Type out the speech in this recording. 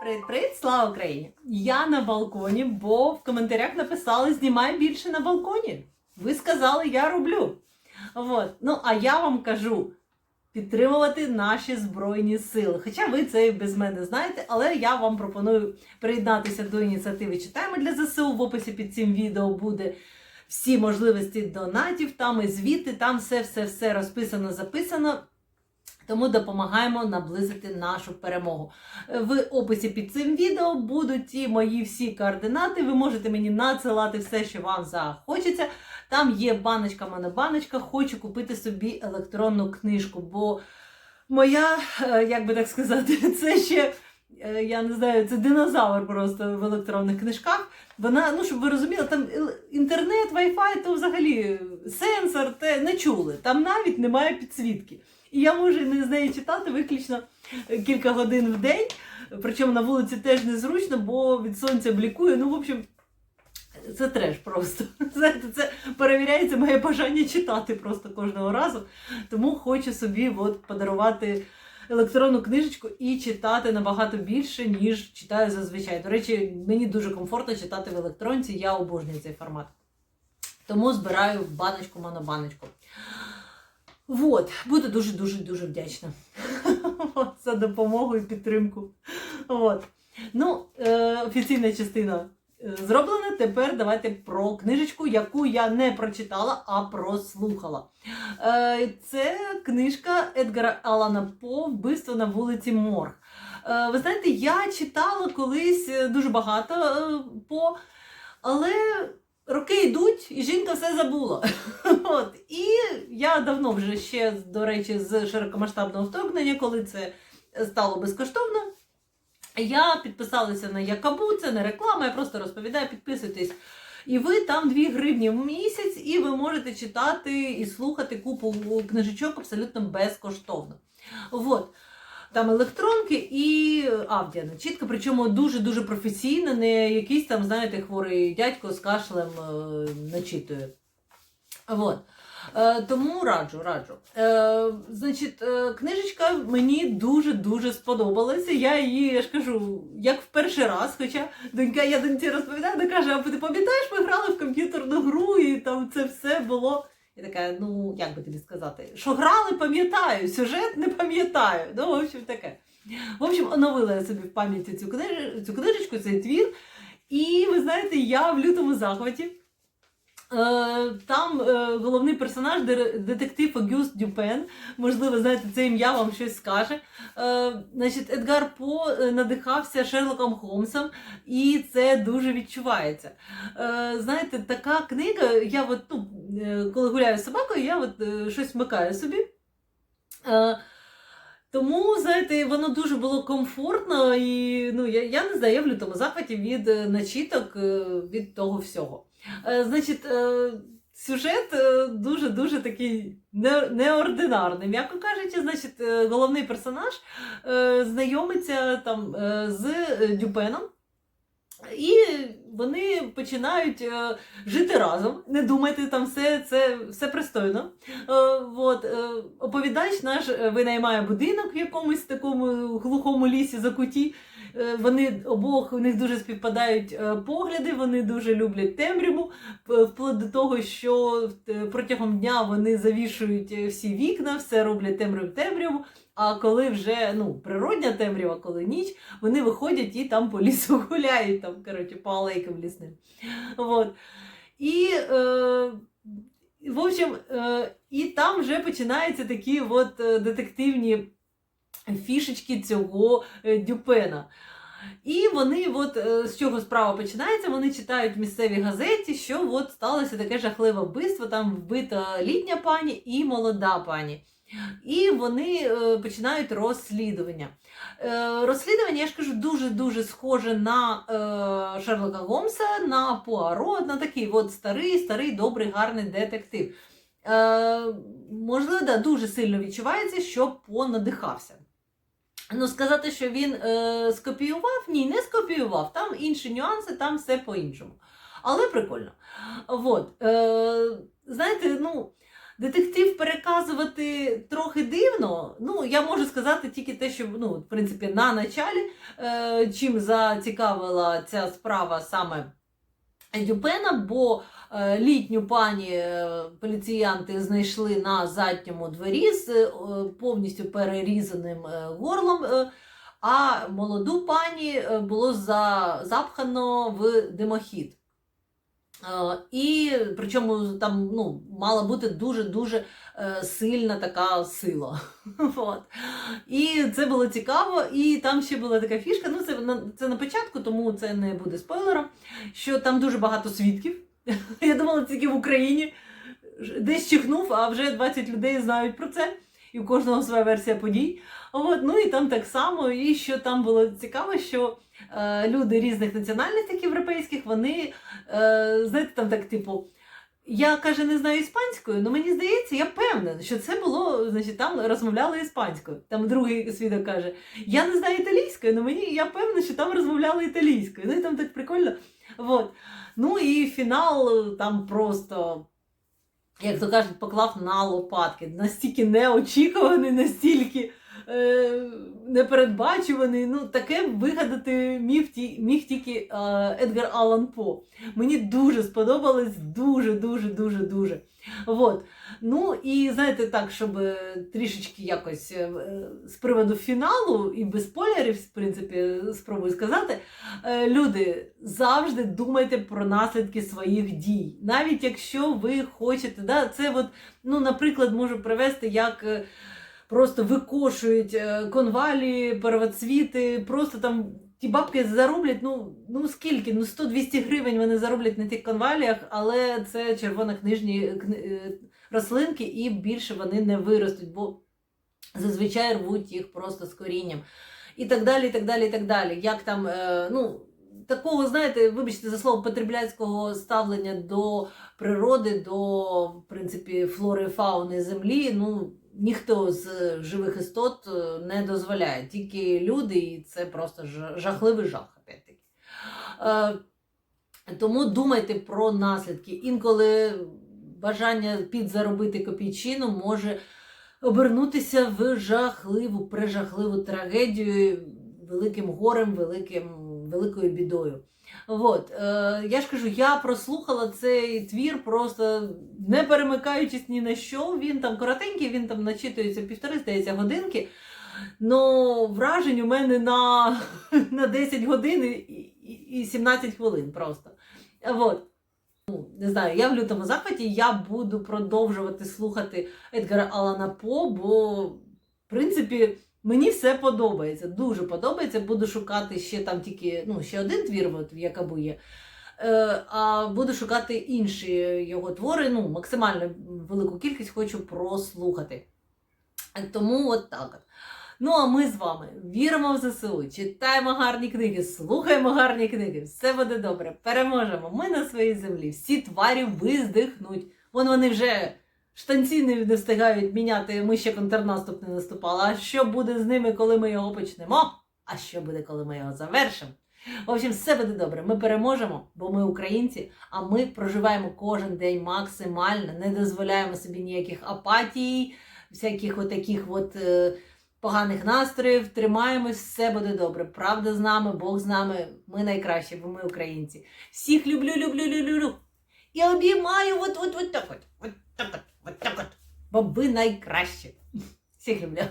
Привіт-привіт, слава Україні! Я на балконі, бо в коментарях написали знімай більше на балконі. Ви сказали, я роблю. От. Ну, а я вам кажу підтримувати наші Збройні Сили. Хоча ви це і без мене знаєте, але я вам пропоную приєднатися до ініціативи Читаємо для ЗСУ. В описі під цим відео буде всі можливості донатів, там і звіти, там все-все-все розписано, записано. Тому допомагаємо наблизити нашу перемогу. В описі під цим відео будуть ті мої всі координати. Ви можете мені надсилати все, що вам захочеться. Там є баночка, монобаночка. Хочу купити собі електронну книжку, бо моя, е, як би так сказати, це ще. е, Я не знаю, це динозавр просто в електронних книжках. Вона, ну щоб ви розуміли, там інтернет, вайфай, то взагалі сенсор, те не чули. Там навіть немає підсвітки. І я можу не з неї читати виключно кілька годин в день. Причому на вулиці теж незручно, бо від сонця блікує. Ну, в общем, це треш просто. Знаєте, це перевіряється моє бажання читати просто кожного разу. Тому хочу собі от подарувати електронну книжечку і читати набагато більше, ніж читаю зазвичай. До речі, мені дуже комфортно читати в електронці, я обожнюю цей формат. Тому збираю в баночку Вот, буду дуже-дуже дуже вдячна за допомогу і підтримку. От. Ну, е, офіційна частина е, зроблена. Тепер давайте про книжечку, яку я не прочитала, а прослухала. Е, це книжка Едгара Алана По Вбивство на вулиці Морг. Е, ви знаєте, я читала колись е, дуже багато е, по, але роки йдуть, і жінка все забула. Я давно вже ще, до речі, з широкомасштабного вторгнення, коли це стало безкоштовно. Я підписалася на Якабу, це не реклама, я просто розповідаю, підписуйтесь. І ви там 2 гривні в місяць, і ви можете читати і слухати купу книжечок абсолютно безкоштовно. От. Там електронки і аудіоначітка, причому дуже-дуже професійно, не якийсь там, знаєте, хворий дядько з кашлем е, начитує. От. Е, тому раджу, раджу. Е, значить, е, книжечка мені дуже-дуже сподобалася. Я її, я ж кажу, як в перший раз, хоча донька, я доньці розповідаю, вона каже, а ти пам'ятаєш, ми грали в комп'ютерну гру, і там це все було. Я така, ну як би тобі сказати, що грали, пам'ятаю, сюжет не пам'ятаю. Ну, в общем, таке. В общем, оновила я собі в пам'яті цю, книж... цю книжечку, цей твір. І ви знаєте, я в лютому захваті. Е, Там е, головний персонаж детектив Огюст Дюпен. Можливо, знаєте, це ім'я вам щось скаже. Е, Значить, Едгар По надихався Шерлоком Холмсом, і це дуже відчувається. Знаєте, така книга, я от, ну, коли гуляю з собакою, я от щось вмикаю собі. Тому, знаєте, воно дуже було комфортно, і ну, я, я не знаю, я в лютому захваті від е, начіток, е, від того всього. Е, Значить, сюжет дуже-дуже такий не- неординарний. М'яко кажучи, значить, головний персонаж знайомиться там з Дюпеном. І вони починають е, жити разом. Не думайте, там все, це все пристойно. Е, от, е, оповідач наш е, винаймає будинок в якомусь такому глухому лісі за куті. Е, Вони обох у них дуже співпадають е, погляди, вони дуже люблять темряву, вплоть до того, що е, протягом дня вони завішують е, всі вікна, все роблять темряву темряву. А коли вже ну, природня темрява, коли ніч, вони виходять і там по лісу гуляють, там, коротше, по алейкам лісним. Вот. І, е, в общем, е, і там вже починаються такі от е, детективні фішечки цього е, Дюпена. І вони, от з чого справа починається, вони читають в місцевій газеті, що от сталося таке жахливе вбивство, там вбита літня пані і молода пані. І вони е, починають розслідування. Е, розслідування, я ж кажу, дуже-дуже схоже на е, Шерлока Голмса, на Пуаро, на такий от старий, старий, добрий, гарний детектив. Можливо, да, дуже сильно відчувається, що понадихався. Ну, сказати, що він е, скопіював, ні, не скопіював. Там інші нюанси, там все по-іншому. Але прикольно. От, е, знаєте, ну, детектив переказувати трохи дивно. Ну, я можу сказати тільки те, що ну, в принципі, на началі, е, чим зацікавила ця справа саме Дюпена, бо е, літню пані е, поліціянти знайшли на задньому дворі з е, повністю перерізаним е, горлом. е, а молоду пані е, було за, запхано в димохід. Е, І причому там ну, мала бути дуже-дуже е, сильна така сила. От. І це було цікаво. І там ще була така фішка. Ну, це на, це на початку, тому це не буде спойлером. Що там дуже багато свідків. Я думала, тільки в Україні. Десь чихнув, а вже 20 людей знають про це. І у кожного своя версія подій. От, ну і там так само. І що там було цікаво, що е, люди різних національностей європейських, вони, е, знаєте, там так, типу, я каже, не знаю іспанською, але мені здається, я певна, що це було, значить, там розмовляли іспанською. Там другий свідок каже, я не знаю італійською, але мені я певна, що там розмовляли італійською. Ну і там так прикольно. От. Ну і фінал там просто. Як то кажуть, поклав на лопатки. Настільки неочікуваний, настільки е, непередбачуваний. Ну, таке вигадати міг, міг тільки е, Едгар Аллан По. Мені дуже сподобалось, дуже, дуже, дуже, дуже. Вот. Ну і знаєте, так, щоб трішечки якось е, з приводу фіналу і без спойлерів, в принципі, спробую сказати. Е, Люди, завжди думайте про наслідки своїх дій. Навіть якщо ви хочете, да, це от, ну, наприклад, можу привести як. Просто викошують е, конвалі, первоцвіти, просто там ті бабки зароблять, ну, ну скільки? Ну 100-200 гривень вони зароблять на тих конваліях, але це червонокнижні кни- е, рослинки і більше вони не виростуть, бо зазвичай рвуть їх просто з корінням. І так далі, і так далі, і так далі. Як там, е, ну, такого, знаєте, вибачте за слово потребляцького ставлення до природи, до, в принципі, флори фауни землі, ну, ніхто з живих істот е, не дозволяє. Тільки люди, і це просто жа- жахливий жах. Е, тому думайте про наслідки. Інколи бажання підзаробити копійчину може обернутися в жахливу, прижахливу трагедію, великим горем, великим, великою бідою. От, е, я ж кажу, я прослухала цей твір просто не перемикаючись ні на що. Він там коротенький, він там начитується півтори, здається, годинки. Ну, вражень у мене на, на 10 годин і, і, і 17 хвилин просто. От. Ну, Не знаю, я в лютому захваті, я буду продовжувати слухати Едгара Алана По, бо, в принципі, мені все подобається. Дуже подобається. Буду шукати ще там тільки ну, ще один твір, от, в Якабу є. Е, а буду шукати інші його твори. Ну, максимально велику кількість хочу прослухати. Тому от так. Ну, а ми з вами віримо в ЗСУ, читаємо гарні книги, слухаємо гарні книги. Все буде добре, переможемо. Ми на своїй землі. Всі тварі виздихнуть. Вон вони вже штанці не встигають міняти. Ми ще контрнаступ не наступали. А що буде з ними, коли ми його почнемо? А що буде, коли ми його завершимо? В общем, все буде добре. Ми переможемо, бо ми українці, а ми проживаємо кожен день максимально, не дозволяємо собі ніяких апатій, всяких отаких от. е, поганих настроїв, тримаємось, все буде добре. Правда з нами, Бог з нами. Ми найкращі, бо ми українці. Всіх люблю, люблю, люблю, люблю. І обіймаю от, от, от так от, от так от, от так от. Бо ви найкращі. Всіх люблю.